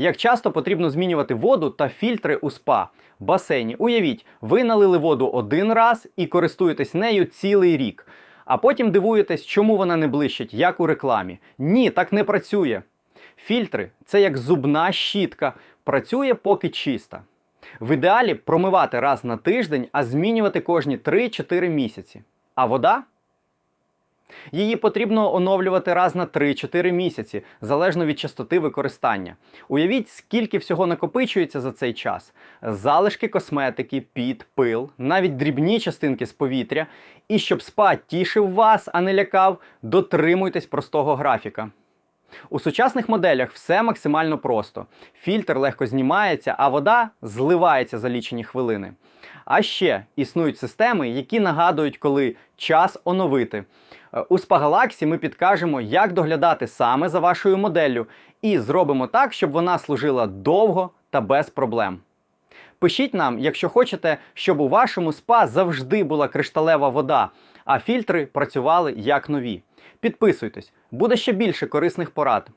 Як часто потрібно змінювати воду та фільтри у спа? Басейні. Уявіть, ви налили воду один раз і користуєтесь нею цілий рік. А потім дивуєтесь, чому вона не блищить, як у рекламі. Ні, так не працює. Фільтри це як зубна щітка, працює поки чиста. В ідеалі промивати раз на тиждень, а змінювати кожні 3-4 місяці. А вода? Її потрібно оновлювати раз на 3-4 місяці, залежно від частоти використання. Уявіть, скільки всього накопичується за цей час: залишки косметики, піт, пил, навіть дрібні частинки з повітря. І щоб спа тішив вас, а не лякав, дотримуйтесь простого графіка. У сучасних моделях все максимально просто. Фільтр легко знімається, а вода зливається за лічені хвилини. А ще існують системи, які нагадують, коли час оновити. Е, У Спагалаксі ми підкажемо, як доглядати саме за вашою моделлю, і зробимо так, щоб вона служила довго та без проблем. Пишіть нам, якщо хочете, щоб у вашому спа завжди була кришталева вода, а фільтри працювали як нові. Підписуйтесь, буде ще більше корисних порад.